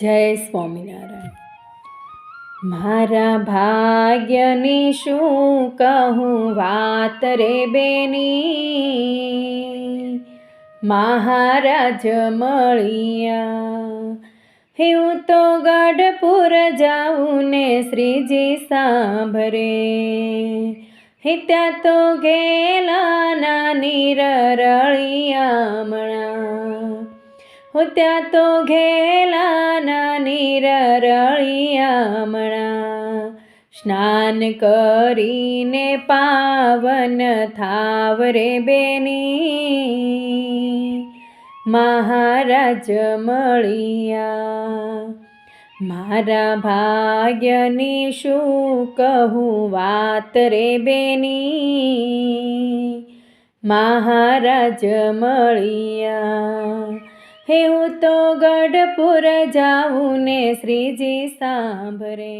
જય સ્વામિનારાયણ. મારા ભાગ્યની શું કહું વાત રે બેની? મહારાજ મળિયા. હું તો ગઢપુર જાઉં ને શ્રીજી સાંભરે હે ત્યાં તો ગેલા નાની રળિયામણા હો ત્યાં તો ઘેલા નાની રળિયામણા સ્નાન કરીને પાવન થાવ રે બેની. મહારાજ મળિયા. મારા ભાગ્યની શું કહું વાત રે બેની. મહારાજ મળિયા. હે હું તો ગઢપુર જાઉં ને શ્રીજી સાંભરે